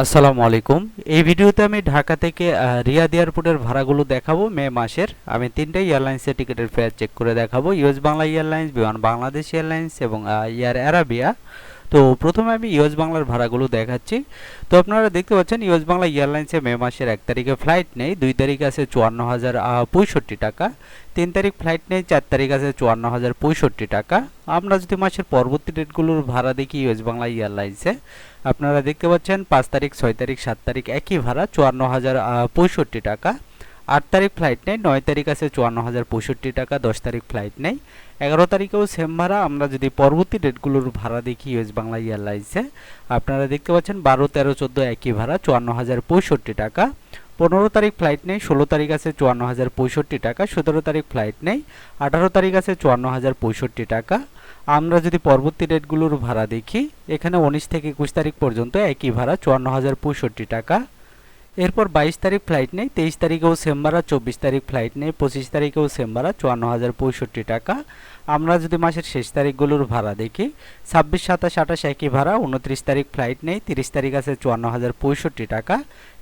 আসসালামু আলাইকুম। এই ভিডিওতে আমি ঢাকা থেকে রিয়াদ এয়ারপোর্টের ভাড়াগুলো দেখাবো মে মাসের। আমি তিনটে এয়ারলাইন্সের টিকিটের ফেয়ার চেক করে দেখাবো। US Bangla Airlines, Biman Bangladesh Airlines এবং এয়ার অ্যারাবিয়া তো প্রথমে আমি ইউএস বাংলার ভাড়াগুলো দেখাচ্ছি। তো আপনারা দেখতে পাচ্ছেন, ইউএস বাংলা এয়ারলাইন্সে মে মাসের এক তারিখে ফ্লাইট নেই, দুই তারিখ আছে চুয়ান্ন হাজার পঁয়ষট্টি টাকা, তিন তারিখ ফ্লাইট নেই, চার তারিখ আছে চুয়ান্ন হাজার পঁয়ষট্টি টাকা। আমরা যদি মাসের পরবর্তী ডেটগুলোর ভাড়া দেখি ইউএস বাংলা এয়ারলাইন্সে, আপনারা দেখতে পাচ্ছেন পাঁচ তারিখ, ছয় তারিখ, সাত তারিখ একই ভাড়া চুয়ান্ন হাজার পঁয়ষট্টি টাকা। আট তারিখ ফ্লাইট নেই, নয় তারিখ আছে চুয়ান্ন হাজার পঁয়ষট্টি টাকা, দশ তারিখ ফ্লাইট নেই। এগারো তারিখেও সেম ভাড়া, আমরা যদি পরবর্তী ডেটগুলোর ভাড়া দেখি ইউএস বাংলা এয়ারলাইন্সে আপনারা দেখতে পাচ্ছেন বারো, তেরো, চোদ্দ একই ভাড়া, চুয়ান্ন হাজার পঁয়ষট্টি টাকা। পনেরো তারিখ ফ্লাইট নেই, ষোলো তারিখ আছে চুয়ান্ন হাজার পঁয়ষট্টি টাকা, সতেরো তারিখ ফ্লাইট নেই, আঠারো তারিখ আছে চুয়ান্ন হাজার পঁয়ষট্টি টাকা। আমরা যদি পরবর্তী ডেটগুলোর ভাড়া দেখি, এখানে উনিশ থেকে একুশ তারিখ পর্যন্ত একই ভাড়া, চুয়ান্ন হাজার পঁয়ষট্টি টাকা। এরপর বাইশ তারিখ ফ্লাইট নেই, তেইশ তারিখেও সেম ভাড়া চব্বিশ তারিখ ফ্লাইট নেই, পঁচিশ তারিখেও সেম ভাড়া চুয়ান্ন হাজার পঁয়ষট্টি টাকা। আমরা যদি মাসের শেষ তারিখগুলোর ভাড়া দেখি, ছাব্বিশ, সাতাশ, আঠাশ একই ভাড়া, উনত্রিশ তারিখ ফ্লাইট নেই, তিরিশ তারিখ আছে চুয়ান্ন হাজার পঁয়ষট্টি টাকা,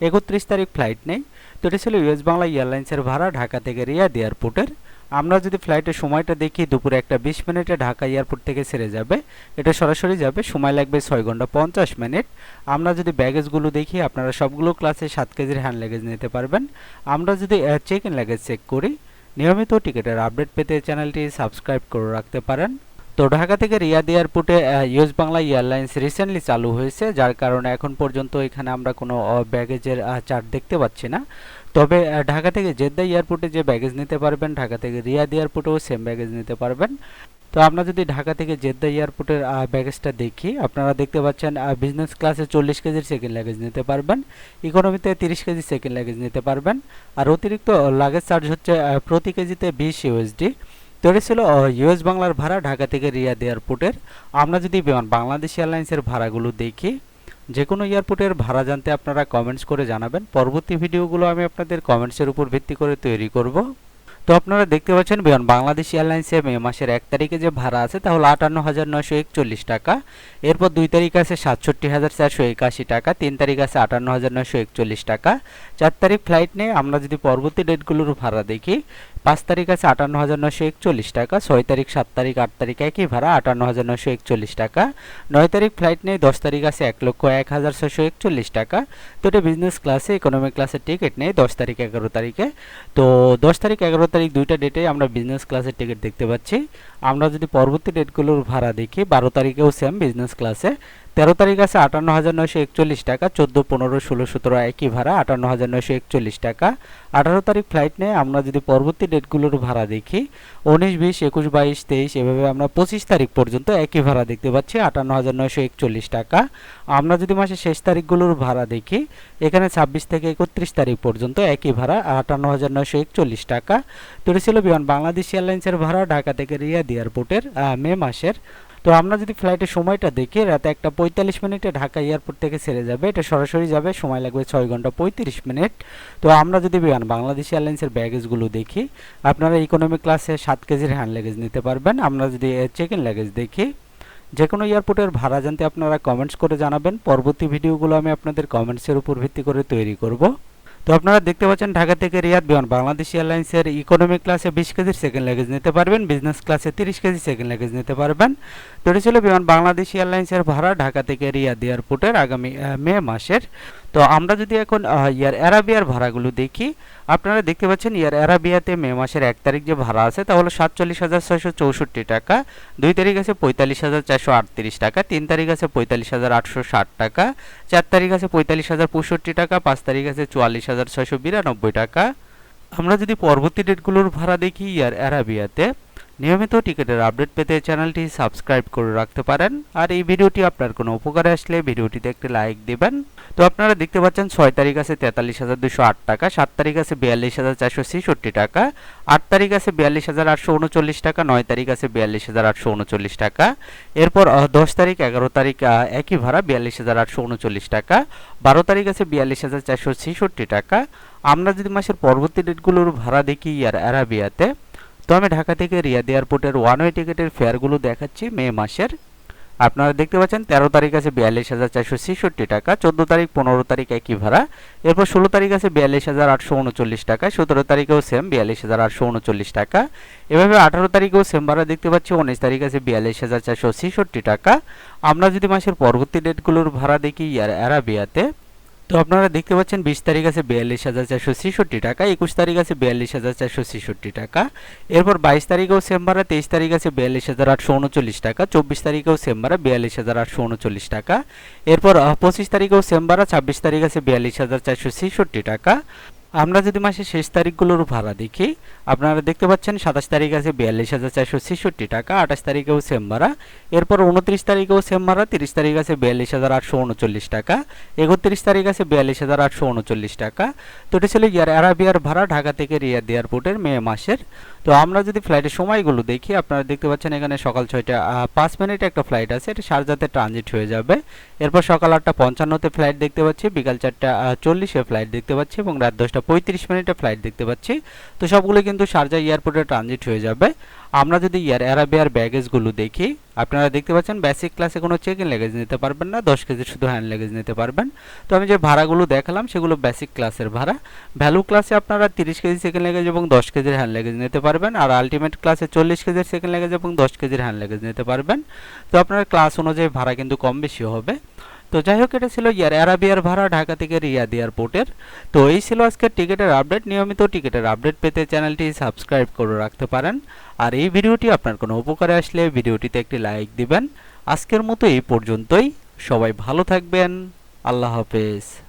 একত্রিশ তারিখ ফ্লাইট নেই। তো এটা ছিল ইউএস বাংলা এয়ারলাইন্সের ভাড়া ঢাকা থেকে রিয়াদ এয়ারপোর্টের আমরা যদি ফ্লাইটের সময়টা দেখি, দুপুরে একটা বিশ মিনিটে ঢাকা এয়ারপোর্ট থেকে ছেড়ে যাবে, এটা সরাসরি যাবে, সময় লাগবে ছয় ঘণ্টা পঞ্চাশ মিনিট আমরা যদি ব্যাগেজগুলো দেখি, আপনারা সবগুলো ক্লাসে সাত কেজির হ্যান্ড লাগেজ নিতে পারবেন। আমরা যদি চেক ইন লাগেজ চেক করি, নিয়মিত টিকিটের আপডেট পেতে চ্যানেলটি সাবস্ক্রাইব করে রাখতে পারেন। তো ঢাকা থেকে রিয়াদ এয়ারপোর্টে ইউএস বাংলা এয়ারলাইন্স রিসেন্টলি চালু হয়েছে, যার কারণে এখন পর্যন্ত এখানে আমরা কোনো ব্যাগেজের চার্ট দেখতে পাচ্ছি না। তবে ঢাকা থেকে জেদ্দা এয়ারপোর্টে যে ব্যাগেজ নিতে পারবেন, ঢাকা থেকে রিয়াদ এয়ারপোর্টেও সেম ব্যাগেজ নিতে পারবেন। তো আমরা যদি ঢাকা থেকে জেদ্দা এয়ারপোর্টের ব্যাগেজটা দেখি, আপনারা দেখতে পাচ্ছেন বিজনেস ক্লাসে চল্লিশ কেজির সেকেন্ড লাগেজ নিতে পারবেন ইকোনমিতে তিরিশ কেজি সেকেন্ড লাগেজ নিতে পারবেন, আর অতিরিক্ত লাগেজ চার্জ হচ্ছে প্রতি কেজিতে বিশ ইউএসডি তো এটা ছিল ইউএস বাংলার ভাড়া ঢাকা থেকে রিয়াদ এয়ারপোর্টের। আমরা যদি বিমান বাংলাদেশ এয়ারলাইন্সের ভাড়াগুলো দেখি যে কোনো এয়ারপোর্টের ভাড়া জানতে আপনারা কমেন্টস করে জানাবেন। পরবর্তী ভিডিওগুলো আমি আপনাদের কমেন্টসের উপর ভিত্তি করে তৈরি করব। তো আপনারা দেখতে পাচ্ছেন, বিমান, বাংলাদেশ এয়ারলাইন্সে মে মাসের এক তারিখে যে ভাড়া আছে তাহলে আটান্ন হাজার নয়শো একচল্লিশ টাকা। এরপর দুই তারিখ আছে সাতষট্টি হাজার চারশো একাশি টাকা, তিন তারিখ আছে আটান্ন হাজার নয়শো একচল্লিশ টাকা। চার তারিখ ফ্লাইট নেই আমরা যদি পরবর্তী ডেটগুলোর ভাড়া দেখি পাঁচ তারিখ আছে আটান্ন হাজার নশো একচল্লিশ টাকা, ছয় তারিখ, সাত তারিখ, আট তারিখ একই ভাড়া, আটান্ন হাজার নশো একচল্লিশ টাকা। নয় তারিখ ফ্লাইট নেই, দশ তারিখ আছে এক লক্ষ এক হাজার ছশো একচল্লিশ টাকা। তো এটা বিজনেস ক্লাসে ইকোনমিক ক্লাসের টিকিট নেই, দশ তারিখ এগারো তারিখে। তো দশ তারিখ এগারো তারিখ দুইটা ডেটে আমরা বিজনেস ক্লাসের টিকিট দেখতে পাচ্ছি। আমরা যদি পরবর্তী ডেটগুলোর ভাড়া দেখি, বারো তারিখেও সেম বিজনেস ক্লাসে তেরো তারিখ আছে আটান্ন হাজার নয়শো একচল্লিশ টাকা, চোদ্দ, পনেরো, ষোলো, সতেরো একই ভাড়া, আটান্ন হাজার নয়শো একচল্লিশ টাকা। আঠারো তারিখ ফ্লাইট নেই আমরা যদি পরবর্তী ডেটগুলোর ভাড়া দেখি, উনিশ, বিশ, একুশ, বাইশ, তেইশ, এভাবে আমরা পঁচিশ তারিখ পর্যন্ত একই ভাড়া দেখতে পাচ্ছি, আটান্ন হাজার নয়শো একচল্লিশ টাকা। আমরা যদি মাসের শেষ তারিখগুলোর ভাড়া দেখি, এখানে ছাব্বিশ থেকে একত্রিশ তারিখ পর্যন্ত একই ভাড়া, আটান্ন হাজার নয়শো একচল্লিশ টাকা। তো ছিল বিমান, বাংলাদেশ এয়ারলাইন্সের ভাড়া, ঢাকা থেকে রিয়াদ এয়ারপোর্টের মে মাসের। তো আমরা যদি ফ্লাইটের সময়টা দেখি, রাতে একটা পঁয়তাল্লিশ মিনিটে ঢাকা এয়ারপোর্ট থেকে ছেড়ে যাবে, এটা সরাসরি যাবে, সময় লাগবে ছয় ঘণ্টা পঁয়ত্রিশ মিনিট। তো আমরা যদি বিমান, বাংলাদেশ এয়ারলাইন্সের ব্যাগেজগুলো দেখি, আপনারা ইকোনমি ক্লাসে সাত কেজির হ্যান্ড লাগেজ নিতে পারবেন। আমরা যদি চেক ইন লাগেজ দেখি যে কোনো এয়ারপোর্টের ভাড়া জানতে আপনারা কমেন্টস করে জানাবেন। পরবর্তী ভিডিওগুলো আমি আপনাদের কমেন্টসের উপর ভিত্তি করে তৈরি করব। তো আপনারা দেখতে পাচ্ছেন ঢাকা থেকে রিয়াদ বিমান, বাংলাদেশ এয়ারলাইন্সের ইকোনমিক ক্লাসে বিশ কেজির সেকেন্ড লাগেজ নিতে পারবেন বিজনেস ক্লাসে তিরিশ কেজি সেকেন্ড লাগেজ নিতে পারবেন। তো এটা ছিল বিমান, বাংলাদেশ এয়ারলাইন্সের ভাড়া ঢাকা থেকে রিয়াদ এয়ারপোর্টের আগামী মে মাসের। তো আমরা যদি এখন ইয়ার অ্যারাবিয়ার ভাড়াগুলো দেখি, আপনারা দেখতে পাচ্ছেন ইয়ার অ্যারাবিয়াতে মে মাসের এক তারিখ যে ভাড়া আছে তা হলো সাতচল্লিশ হাজার ছয়শো চৌষট্টি টাকা, দুই তারিখ আছে পঁয়তাল্লিশ হাজার চারশো আটত্রিশ টাকা, তিন তারিখ আছে পঁয়তাল্লিশ হাজার আটশো ষাট টাকা, চার তারিখ আছে পঁয়তাল্লিশ হাজার পঁয়ষট্টি টাকা, পাঁচ তারিখ আছে চুয়াল্লিশ হাজার ছয়শো বিরানব্বই টাকা। আমরা যদি পরবর্তী ডেটগুলোর ভাড়া দেখি ইয়ার অ্যারাবিয়াতে নিয়মিত টিকিটের আপডেট পেতে চ্যানেলটি সাবস্ক্রাইব করে রাখতে পারেন। আর এই ভিডিওটি আপনার কোনো উপকারে আসলে ভিডিওটিতে একটি লাইক দিবেন। তো আপনারা দেখতে পাচ্ছেন ছয় তারিখ আছে তেতাল্লিশ হাজার দুশো আট টাকা, সাত তারিখ আছে বিয়াল্লিশ হাজার চারশো ছেষট্টি টাকা, আট তারিখ আছে বিয়াল্লিশ হাজার আটশো উনচল্লিশ টাকা, নয় তারিখ আছে বিয়াল্লিশ হাজার আটশো উনচল্লিশ টাকা। এরপর দশ তারিখ, এগারো তারিখ একই ভাড়া বিয়াল্লিশ হাজার আটশো উনচল্লিশ টাকা, বারো তারিখ আছে বিয়াল্লিশ হাজার চারশো ছেষট্টি টাকা। আমরা যদি মাসের পরবর্তী ডেটগুলোর ভাড়া দেখি ইয়ার অ্যারাবিয়াতে তো আমি ঢাকা থেকে রিয়াদ এয়ারপোর্টের ওয়ান ওয়ে টিকিটের ফেয়ারগুলো দেখাচ্ছি মে মাসের। আপনারা দেখতে পাচ্ছেন, তেরো তারিখ আছে বিয়াল্লিশ হাজার চারশো ছেষট্টি টাকা, চোদ্দ তারিখ পনেরো তারিখ একই ভাড়া। এরপর ষোলো তারিখ আছে বিয়াল্লিশ হাজার আটশো উনচল্লিশ টাকা, সতেরো তারিখেও সেম বিয়াল্লিশ হাজার আটশো উনচল্লিশ টাকা। এভাবে আঠারো তারিখেও সেম ভাড়া দেখতে পাচ্ছি, উনিশ তারিখ আছে বিয়াল্লিশ হাজার চারশো ছেষট্টি টাকা। আমরা যদি মাসের পরবর্তী ডেটগুলোর ভাড়া দেখি ইয়ার অ্যারাবিয়াতে তো আপনারা দেখতে পাচ্ছেন বিশ তারিখ আছে বিয়াল্লিশ হাজার চারশো ছেষট্টি টাকা, একুশ তারিখ আছে বিয়াল্লিশ হাজার চারশো ছেষট্টি টাকা। এরপর বাইশ তারিখেও সেম ভাড়া, তেইশ তারিখ আছে বিয়াল্লিশ হাজার আটশো উনচল্লিশ টাকা, চব্বিশ তারিখেও সেম ভাড়া, বিয়াল্লিশ হাজার আটশো উনচল্লিশ টাকা। এরপর পঁচিশ তারিখেও সেম ভাড়া, ছাব্বিশ তারিখ আছে বিয়াল্লিশ হাজার চারশো ছেষট্টি টাকা। আমরা যদি মাসের শেষ তারিখগুলোর ভাড়া দেখি, আপনারা দেখতে পাচ্ছেন সাতাশ তারিখ আছে বিয়াল্লিশ হাজার চারশো ছেষট্টি টাকা, আঠাশ তারিখেও সেম ভাড়া। এরপর উনত্রিশ তারিখেও সেম ভাড়া, তিরিশ তারিখ আছে বিয়াল্লিশ হাজার আটশো উনচল্লিশ টাকা, একত্রিশ তারিখ আছে বিয়াল্লিশ হাজার আটশো উনচল্লিশ টাকা। তো এটা ছিল ইয়ার অ্যারাবিয়ার ভাড়া ঢাকা থেকে রিয়াদ এয়ারপোর্টের মে মাসের। তো আমরা যদি ফ্লাইটের সময়গুলো দেখি, আপনারা দেখতে পাচ্ছেন এখানে সকাল ছয়টা পাঁচ মিনিটে একটা ফ্লাইট আছে, এটা শারজাতে ট্রানজিট হয়ে যাবে। এরপর সকাল আটটা পঞ্চান্নতে ফ্লাইট দেখতে পাচ্ছি, বিকাল চারটা চল্লিশে ফ্লাইট দেখতে পাচ্ছি এবং রাত দশটা পঁয়ত্রিশ মিনিটে ফ্লাইট দেখতে পাচ্ছি। তো সবগুলো কিন্তু শারজা এয়ারপোর্টে ট্রানজিট হয়ে যাবে। আমরা যদি ইয়ার অ্যারাবিয়ার ব্যাগেজগুলো দেখি, আপনারা দেখতে পাচ্ছেন বেসিক ক্লাসে কোনো চেক লেগেজ নিতে পারবেন না, দশ কেজি শুধু হ্যান্ড লেগেজ নিতে পারবেন। তো আমি যে ভাড়াগুলো দেখালাম, সেগুলো বেসিক ক্লাসের ভাড়া। ভ্যালু ক্লাসে আপনারা তিরিশ কেজি সেকেন্ড লেগেজ এবং দশ কেজির হ্যান্ড লেগেজ নিতে পারবেন। আর আলটিমেট ক্লাসে চল্লিশ কেজির সেকেন্ড লেগেজ এবং দশ কেজির হ্যান্ড লেগেজ নিতে পারবেন। তো আপনার ক্লাস অনুযায়ী ভাড়া কিন্তু কম বেশি হবে। তো যাই হোক, এটা ছিল ইয়ার অ্যারাবিয়ার ভাড়া ঢাকা থেকে রিয়াদ এয়ারপোর্টের। তো এই ছিল আজকের টিকিটের আপডেট। নিয়মিত টিকিটের আপডেট পেতে চ্যানেলটি সাবস্ক্রাইব করে রাখতে পারেন। আর এই ভিডিওটি আপনার কোনো উপকারে আসলে ভিডিওটিতে একটি লাইক দিবেন। আজকের মতো এই পর্যন্তই। সবাই ভালো থাকবেন। আল্লাহ হাফেজ।